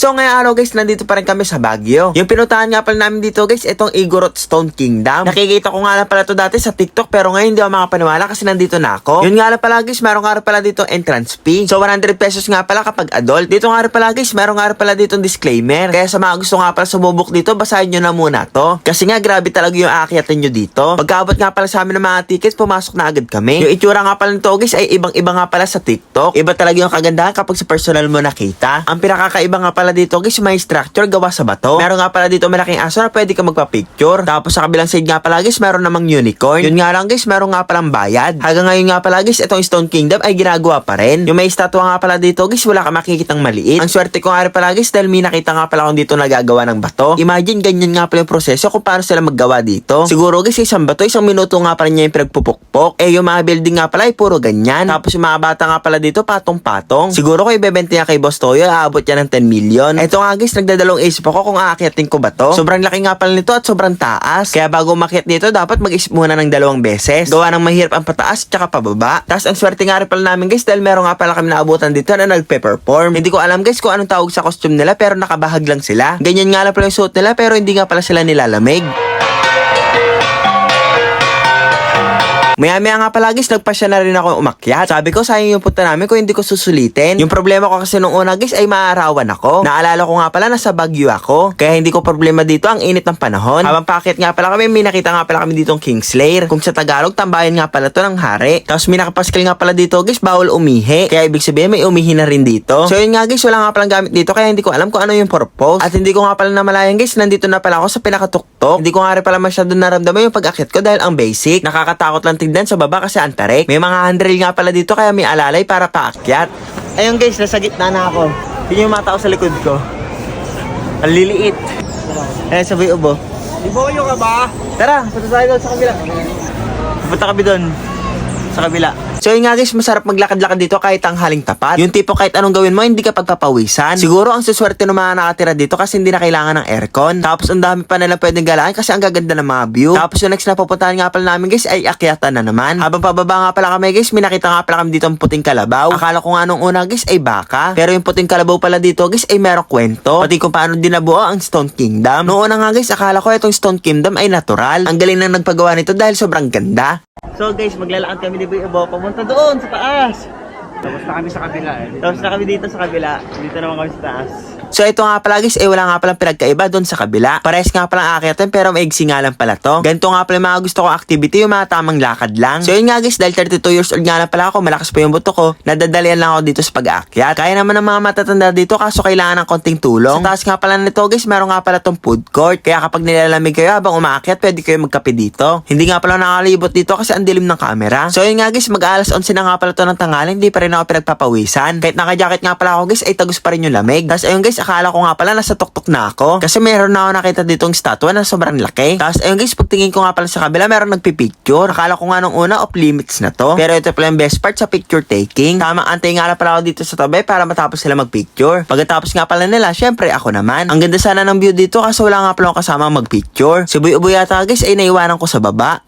So ngayong araw guys, nandito pa rin kami sa Baguio. Yung pinuntahan nga pala namin dito guys, itong Igorot Stone Kingdom. Nakikita ko nga lang pala to dati sa TikTok pero ngayon hindi ako makapaniwala kasi nandito na ako. Yun nga lang pala guys, meron nga pala dito entrance fee. So 100 pesos nga pala kapag adult. Dito nga pala guys, meron nga pala dito disclaimer. Kaya sa mga gusto nga pala sumubok dito, basahin nyo na muna to. Kasi nga grabe talaga yung aakyatan nyo dito. Pagkaabot nga pala sa amin ng mga tickets, pumasok na agad kami. Yung itsura nga pala nito guys ay ibang-iba nga pala sa TikTok. Iba talaga yung kagandahan kapag sa personal mo nakita. Ang pinakakaiba nga pala dito guys, may structure gawa sa bato. Meron nga pala dito malaking aso na pwede ka magpa-picture. Tapos sa kabilang side nga pala guys, meron namang unicorn. Yun nga lang guys, meron nga palang bayad. Hanggang ngayon nga pala guys, itong Stone Kingdom ay ginagawa pa rin. Yung may statua nga pala dito guys, wala ka makikitang maliit. Ang swerte ko nga rin pala guys, dahil may nakita nga pala akong dito nagagawa ng bato. Imagine ganyan nga pala yung proseso kung paano sila maggawa dito. Siguro guys, isang bato, isang minuto nga pala niya yung pinagpupukpok. Eh yung mga building nga pala ay puro ganyan. Tapos yung mga bata nga pala dito, patong-patong. Siguro ko ibebenta niya kay Boss Toyo, aabot yan ng 10 million. Ito nga guys, nagdadalong isip ako kung aakyatin ko ba to. Sobrang laki nga pala nito at sobrang taas. Kaya bago umakyat dito, dapat mag-isip muna ng dalawang beses. Gawa ng mahirap ang pataas tsaka pababa. Tapos ang swerte nga rin pala namin guys, dahil meron nga pala kami naabutan dito na nagpe-perform. Hindi ko alam guys kung anong tawag sa costume nila pero nakabahag lang sila. Ganyan nga lang pala yung suit nila pero hindi nga pala sila nilalamig. Maya-maya nga pala guys, nagpasya na rin ako umakyat. Sabi ko, sayang yung punta namin kung hindi ko susulitin. Yung problema ko kasi nung una guys ay maarawan ako. Naalala ko nga pala nasa Baguio ako. Kaya hindi ko problema dito ang init ng panahon. Habang pakit nga pala kami, may nakita nga pala kami ditong Kingslayer. Kung sa Tagalog, tambayan nga pala to ng hari. Tapos may nakapaskil nga pala dito guys, bawal umihi. Kaya ibig sabihin may umihi na rin dito. So yun nga guys, wala nga palang gamit dito kaya hindi ko alam kung ano yung purpose. At hindi ko nga pala namalayan guys, nandito na pala ako sa pinakatuktok. Hindi ko nga rin pala masyado naramdaman yung pag-akit ko dahil ang basic. Nakakatakot lang tignan sa baba kasi ang tarik. May mga handrail nga pala dito kaya may alalay para paakyat. Ayun guys, nasa gitna na ako. Yun yung mga tao sa likod ko. Ang liliit. Ayan, sabay ubo. Iboyo ka ba? Tara, punta tayo doon sa kabila. Punta kami doon. Sa kabila. So yun nga guys, masarap maglakad-lakad dito kahit ang haling tapat. Yung tipo kahit anong gawin mo, hindi ka pagpapawisan. Siguro ang suswerte ng mga nakatira dito kasi hindi na kailangan ng aircon. Tapos ang dami pa nila pwedeng galaan kasi ang gaganda ng mga view. Tapos yung next na pupuntahan nga pala namin guys ay akyatan na naman. Habang pababa nga pala kami guys, may nakita nga pala kami dito ang puting kalabaw. Akala ko nga nung una guys ay baka. Pero yung puting kalabaw pala dito guys ay merong kwento. Pati kung paano dinabuo ang Stone Kingdom. Noong una nga guys, akala ko itong Stone Kingdom ay natural. Ang galing na nagpagawa nito dahil sobrang ganda. So guys, maglalakad kami ni Boy Abo pamunta doon sa taas. Tapos na kami sa kabila eh. Tapos na kami dito sa kabila. Dito naman kami sa taas. So ito nga pala guys, eh wala nga palang pinagkaiba doon sa kabila. Pares nga palang aakyatan pero maigsi nga lang pala to. Ganito nga pala mga gusto kong activity, yung mga tamang lakad lang. So yun nga guys, dahil 32 years old nga lang pala ako, malakas pa yung buto ko, nadadalian lang ako dito sa pag-aakyat. Kaya naman ng mga matatanda dito kaso kailangan ng konting tulong. Sa taas nga pala nito guys, meron nga pala tong food court. Kaya kapag nilalamig kayo habang umaakyat, pwede kayo magkape dito. Hindi nga pala nakalibot dito kasi ang dilim ng camera. So yun nga guys, mag-alas 11 na nga pala to ng tanghali, hindi pa rin ako pinagpapawisan. Kahit naka-jacket nga pala ako guys, ay tagus pa rin yung lamig. Tapos ayun guys, akala ko nga pala nasa tuktok na ako. Kasi meron na ako nakita ditong statua na sobrang laki. Tapos ayun guys, pagtingin ko nga pala sa kabila, meron nagpipicture. Akala ko nga nung una off limits na to. Pero ito pala yung best part sa picture taking. Tamang antay nga pala ako dito sa tabi para matapos sila magpicture. Pagkatapos nga pala nila, syempre ako naman. Ang ganda sana ng view dito kasi wala nga pala akong kasama magpicture. Si Boy Ubo yata guys ay naiwanan ko sa baba.